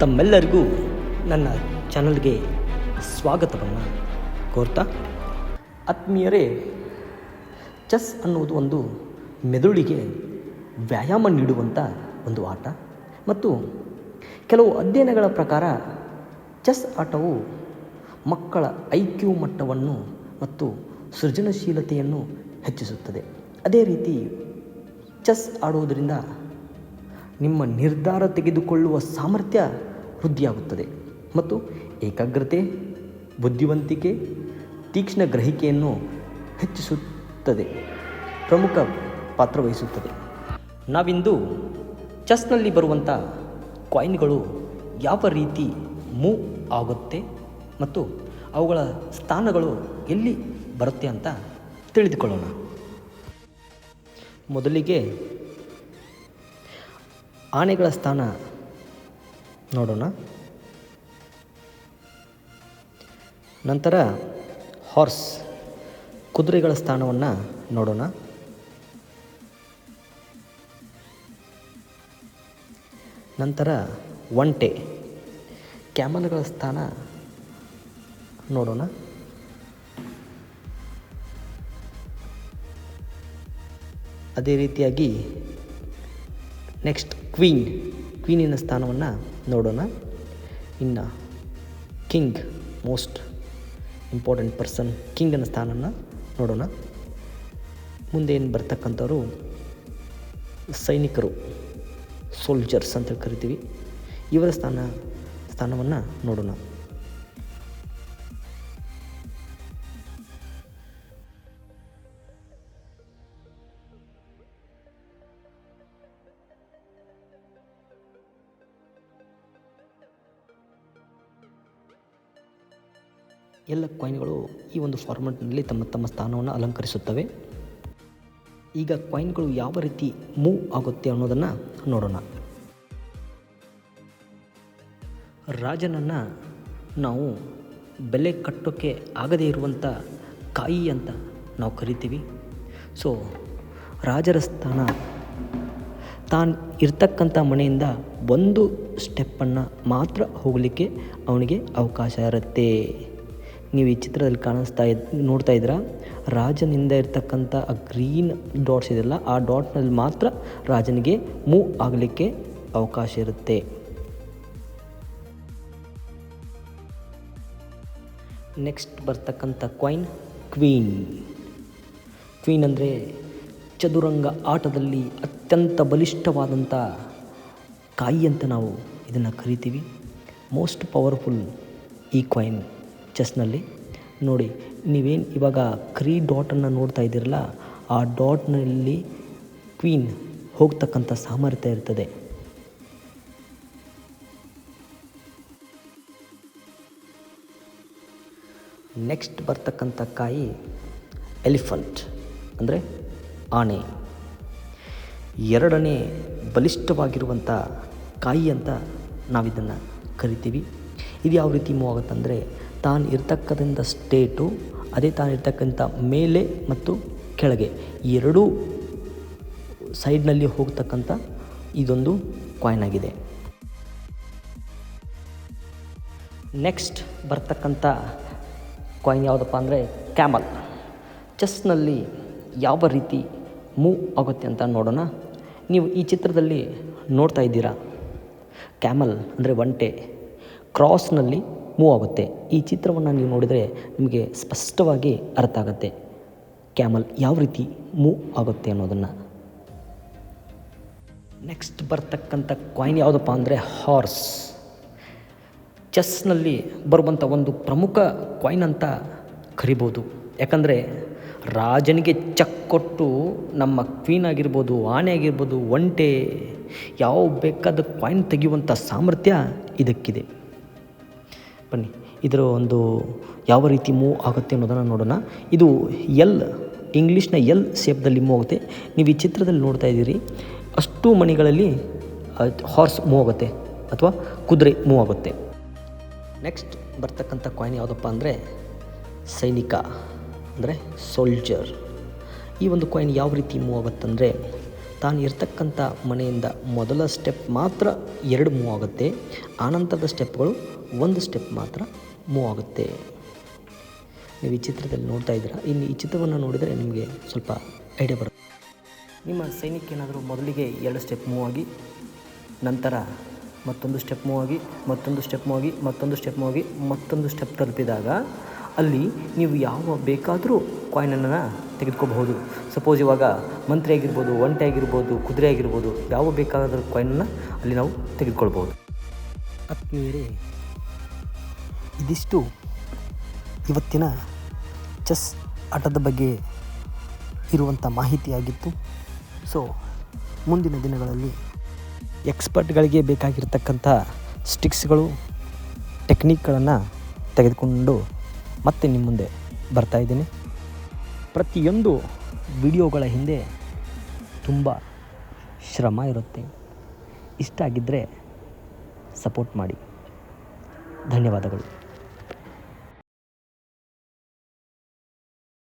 ತಮ್ಮೆಲ್ಲರಿಗೂ ನನ್ನ ಚಾನಲ್ಗೆ ಸ್ವಾಗತವನ್ನು ಕೋರ್ತಾ. ಆತ್ಮೀಯರೇ, ಚೆಸ್ ಅನ್ನುವುದು ಒಂದು ಮೆದುಳಿಗೆ ವ್ಯಾಯಾಮ ನೀಡುವಂಥ ಒಂದು ಆಟ. ಮತ್ತು ಕೆಲವು ಅಧ್ಯಯನಗಳ ಪ್ರಕಾರ ಚೆಸ್ ಆಟವು ಮಕ್ಕಳ ಐ ಕ್ಯೂ ಮಟ್ಟವನ್ನು ಮತ್ತು ಸೃಜನಶೀಲತೆಯನ್ನು ಹೆಚ್ಚಿಸುತ್ತದೆ. ಅದೇ ರೀತಿ ಚೆಸ್ ಆಡುವುದರಿಂದ ನಿಮ್ಮ ನಿರ್ಧಾರ ತೆಗೆದುಕೊಳ್ಳುವ ಸಾಮರ್ಥ್ಯ ವೃದ್ಧಿಯಾಗುತ್ತದೆ ಮತ್ತು ಏಕಾಗ್ರತೆ, ಬುದ್ಧಿವಂತಿಕೆ, ತೀಕ್ಷ್ಣ ಗ್ರಹಿಕೆಯನ್ನು ಹೆಚ್ಚಿಸುತ್ತದೆ. ಪ್ರಮುಖ ಪಾತ್ರ ವಹಿಸುತ್ತದೆ. ನಾವಿಂದು ಚೆಸ್ನಲ್ಲಿ ಬರುವಂಥ ಕಾಯಿನ್ಗಳು ಯಾವ ರೀತಿ ಮೂವ್ ಆಗುತ್ತೆ ಮತ್ತು ಅವುಗಳ ಸ್ಥಾನಗಳು ಎಲ್ಲಿ ಬರುತ್ತೆ ಅಂತ ತಿಳಿದುಕೊಳ್ಳೋಣ. ಮೊದಲಿಗೆ ಆನೆಗಳ ಸ್ಥಾನ ನೋಡೋಣ. ನಂತರ ಹಾರ್ಸ್ ಕುದುರೆಗಳ ಸ್ಥಾನವನ್ನು ನೋಡೋಣ. ನಂತರ ಒಂಟೆ, ಕ್ಯಾಮಲ್ಗಳ ಸ್ಥಾನ ನೋಡೋಣ. ಅದೇ ರೀತಿಯಾಗಿ ನೆಕ್ಸ್ಟ್ ಕ್ವೀನ್ ಕ್ವೀನಿನ ಸ್ಥಾನವನ್ನು ನೋಡೋಣ. ಇನ್ನು ಕಿಂಗ್, ಮೋಸ್ಟ್ ಇಂಪಾರ್ಟೆಂಟ್ ಪರ್ಸನ್ ಕಿಂಗನ ಸ್ಥಾನವನ್ನು ನೋಡೋಣ. ಮುಂದೆ ಏನು ಬರ್ತಕ್ಕಂಥವ್ರು? ಸೈನಿಕರು ಸೋಲ್ಜರ್ಸ್ ಅಂತ ಕರಿತೀವಿ. ಇವರ ಸ್ಥಾನ, ಸ್ಥಾನವನ್ನು ನೋಡೋಣ. ಎಲ್ಲ ಕಾಯಿನ್ಗಳು ಈ ಒಂದು ಫಾರ್ಮೆಟ್ನಲ್ಲಿ ತಮ್ಮ ತಮ್ಮ ಸ್ಥಾನವನ್ನು ಅಲಂಕರಿಸುತ್ತವೆ. ಈಗ ಕಾಯಿನ್ಗಳು ಯಾವ ರೀತಿ ಮೂವ್ ಆಗುತ್ತೆ ಅನ್ನೋದನ್ನು ನೋಡೋಣ. ರಾಜನನ್ನು ನಾವು ಬೆಲೆ ಕಟ್ಟೋಕ್ಕೆ ಆಗದೇ ಇರುವಂಥ ಕಾಯಿ ಅಂತ ನಾವು ಕರಿತೀವಿ. ಸೊ ರಾಜರ ಸ್ಥಾನ ತಾನು ಇರ್ತಕ್ಕಂಥ ಮನೆಯಿಂದ ಒಂದು ಸ್ಟೆಪ್ಪನ್ನು ಮಾತ್ರ ಹೋಗಲಿಕ್ಕೆ ಅವನಿಗೆ ಅವಕಾಶ ಇರುತ್ತೆ. ನೀವು ಈ ಚಿತ್ರದಲ್ಲಿ ಕಾಣಿಸ್ತಾ ಇದ್, ನೋಡ್ತಾ ಇದ್ದೀರಾ? ರಾಜನಿಂದ ಇರ್ತಕ್ಕಂಥ ಆ ಗ್ರೀನ್ ಡಾಟ್ಸ್ ಇದೆಯಲ್ಲ ಆ ಡಾಟ್ನಲ್ಲಿ ಮಾತ್ರ ರಾಜನಿಗೆ ಮೂವ್ ಆಗಲಿಕ್ಕೆ ಅವಕಾಶ ಇರುತ್ತೆ. ನೆಕ್ಸ್ಟ್ ಬರ್ತಕ್ಕಂಥ ಕ್ವೈನ್ ಕ್ವೀನ್ ಕ್ವೀನ್ ಅಂದರೆ ಚದುರಂಗ ಆಟದಲ್ಲಿ ಅತ್ಯಂತ ಬಲಿಷ್ಠವಾದಂಥ ಕಾಯಿ ಅಂತ ನಾವು ಇದನ್ನು ಕರಿತೀವಿ. ಮೋಸ್ಟ್ ಪವರ್ಫುಲ್ ಈ ಕಾಯಿನ್ ಚೆಸ್ನಲ್ಲಿ ನೋಡಿ, ನೀವೇನು ಇವಾಗ ಕ್ರೀ ಡಾಟನ್ನು ನೋಡ್ತಾ ಇದ್ದೀರಲ್ಲ, ಆ ಡಾಟ್ನಲ್ಲಿ ಕ್ವೀನ್ ಹೋಗ್ತಕ್ಕಂಥ ಸಾಮರ್ಥ್ಯ ಇರ್ತದೆ. ನೆಕ್ಸ್ಟ್ ಬರ್ತಕ್ಕಂಥ ಕಾಯಿ ಎಲಿಫಂಟ್ ಅಂದರೆ ಆನೆ. ಎರಡನೇ ಬಲಿಷ್ಠವಾಗಿರುವಂಥ ಕಾಯಿ ಅಂತ ನಾವಿದನ್ನು ಕರಿತೀವಿ. ಇದು ಯಾವ ರೀತಿ ಮೂವ್ ಆಗುತ್ತಂದರೆ ತಾನು ಇರ್ತಕ್ಕಂಥ ಸ್ಟೇಟು, ಅದೇ ತಾನು ಇರ್ತಕ್ಕಂಥ ಮೇಲೆ ಮತ್ತು ಕೆಳಗೆ. ಎರಡೂ ಸೈಡ್ನಲ್ಲಿ ಹೋಗ್ತಕ್ಕಂಥ ಇದೊಂದು ಕಾಯಿನ್ ಆಗಿದೆ. ನೆಕ್ಸ್ಟ್ ಬರ್ತಕ್ಕಂಥ ಕಾಯಿನ್ ಯಾವುದಪ್ಪ ಅಂದರೆ ಕ್ಯಾಮಲ್ ಚೆಸ್ನಲ್ಲಿ ಯಾವ ರೀತಿ ಮೂವ್ ಆಗುತ್ತೆ ಅಂತ ನೋಡೋಣ. ನೀವು ಈ ಚಿತ್ರದಲ್ಲಿ ನೋಡ್ತಾ ಇದ್ದೀರಾ. ಕ್ಯಾಮಲ್ ಅಂದರೆ ಒಂಟೆ. ಕ್ರಾಸ್ನಲ್ಲಿ ಮೂವ್ ಆಗುತ್ತೆ ಈ ಚಿತ್ರವನ್ನು ನೀವು ನೋಡಿದರೆ ನಿಮಗೆ ಸ್ಪಷ್ಟವಾಗಿ ಅರ್ಥ ಆಗುತ್ತೆ. ಕ್ಯಾಮಲ್ ಯಾವ ರೀತಿ ಮೂವ್ ಆಗುತ್ತೆ ಅನ್ನೋದನ್ನು. ನೆಕ್ಸ್ಟ್ ಬರ್ತಕ್ಕಂಥ ಕಾಯಿನ್ ಯಾವುದಪ್ಪ ಅಂದರೆ ಹಾರ್ಸ್ ಚೆಸ್ನಲ್ಲಿ ಬರುವಂಥ ಒಂದು ಪ್ರಮುಖ ಕಾಯಿನ್ ಅಂತ ಕರಿಬೋದು. ಯಾಕಂದರೆ ರಾಜನಿಗೆ ಚೆಕ್ ಕೊಟ್ಟು ನಮ್ಮ ಕ್ವೀನ್ ಆಗಿರ್ಬೋದು, ಆನೆ ಆಗಿರ್ಬೋದು, ಒಂಟೆ, ಯಾವ ಬೇಕಾದ ಕಾಯಿನ್ ತೆಗೆಯುವಂಥ ಸಾಮರ್ಥ್ಯ ಇದಕ್ಕಿದೆ. ಬನ್ನಿ. ಇದರ ಒಂದು ಯಾವ ರೀತಿ ಮೂವ್ ಆಗುತ್ತೆ ಅನ್ನೋದನ್ನು ನೋಡೋಣ. ಇದು ಎಲ್, ಇಂಗ್ಲೀಷ್ನ ಎಲ್ ಶೇಪ್ದಲ್ಲಿ ಮೂವ್ ಆಗುತ್ತೆ. ನೀವು ಈ ಚಿತ್ರದಲ್ಲಿ ನೋಡ್ತಾ ಇದ್ದೀರಿ, ಅಷ್ಟು ಮಣಿಗಳಲ್ಲಿ ಹಾರ್ಸ್ ಮೂವ್ ಆಗುತ್ತೆ ಅಥವಾ ಕುದುರೆ ಮೂವ್ ಆಗುತ್ತೆ. ನೆಕ್ಸ್ಟ್ ಬರ್ತಕ್ಕಂಥ ಕಾಯಿನ್ ಯಾವುದಪ್ಪ ಅಂದರೆ, ಸೈನಿಕ, ಅಂದರೆ ಸೋಲ್ಜರ್ ಈ ಒಂದು ಕಾಯಿನ್ ಯಾವ ರೀತಿ ಮೂವ್ ಆಗುತ್ತಂದರೆ ತಾನು ಇರ್ತಕ್ಕಂಥ ಮನೆಯಿಂದ ಮೊದಲ ಸ್ಟೆಪ್ ಮಾತ್ರ ಎರಡು ಮೂವ್ ಆಗುತ್ತೆ. ಆನಂತರದ ಸ್ಟೆಪ್ಗಳು ಒಂದು ಸ್ಟೆಪ್ ಮಾತ್ರ ಮೂವ್ ಆಗುತ್ತೆ. ನೀವು ಈ ಚಿತ್ರದಲ್ಲಿ ನೋಡ್ತಾ ಇದ್ದೀರಾ? ಇನ್ನು ಈ ಚಿತ್ರವನ್ನು ನೋಡಿದರೆ ನಿಮಗೆ ಸ್ವಲ್ಪ ಐಡಿಯಾ ಬರುತ್ತೆ. ನಿಮ್ಮ ಸೈನಿಕ ಏನಾದರೂ ಮೊದಲಿಗೆ ಎರಡು ಸ್ಟೆಪ್ ಮೂವ್ ಆಗಿ, ನಂತರ ಮತ್ತೊಂದು ಸ್ಟೆಪ್ ಮೂವ್ ಆಗಿ, ಮತ್ತೊಂದು ಸ್ಟೆಪ್ ಮೂವ್ ಆಗಿ, ಮತ್ತೊಂದು ಸ್ಟೆಪ್ ಮೂವ್ ಆಗಿ, ಮತ್ತೊಂದು ಸ್ಟೆಪ್ ತಲುಪಿದಾಗ ಅಲ್ಲಿ ನೀವು ಯಾವ ಬೇಕಾದರೂ ಕಾಯಿನನ್ನು ತೆಗೆದುಕೋಬಹುದು. ಸಪೋಸ್ ಇವಾಗ ಮಂತ್ರಿ ಆಗಿರ್ಬೋದು, ಒಂಟೆ ಆಗಿರ್ಬೋದು, ಕುದುರೆ ಆಗಿರ್ಬೋದು, ಯಾವ ಬೇಕಾದರೂ ಕಾಯಿನನ್ನು ಅಲ್ಲಿ ನಾವು ತೆಗೆದುಕೊಳ್ಬೋದು ಆತ್ಮೀಯರೇ, ಇದಿಷ್ಟು ಇವತ್ತಿನ ಚೆಸ್ ಆಟದ ಬಗ್ಗೆ ಇರುವಂಥ ಮಾಹಿತಿಯಾಗಿತ್ತು ಸೊ ಮುಂದಿನ ದಿನಗಳಲ್ಲಿ ಎಕ್ಸ್ಪರ್ಟ್ಗಳಿಗೆ ಬೇಕಾಗಿರ್ತಕ್ಕಂಥ ಸ್ಟಿಕ್ಸ್ಗಳು, ಟೆಕ್ನಿಕ್ಗಳನ್ನು ತೆಗೆದುಕೊಂಡು ಮತ್ತೆ ನಿಮ್ಮ ಮುಂದೆ ಬರ್ತಾ ಇದ್ದೀನಿ. ಪ್ರತಿಯೊಂದು ವಿಡಿಯೋಗಳ ಹಿಂದೆ ತುಂಬ ಶ್ರಮ ಇರುತ್ತೆ. ಇಷ್ಟ ಆಗಿದ್ದರೆ ಸಪೋರ್ಟ್ ಮಾಡಿ. ಧನ್ಯವಾದಗಳು.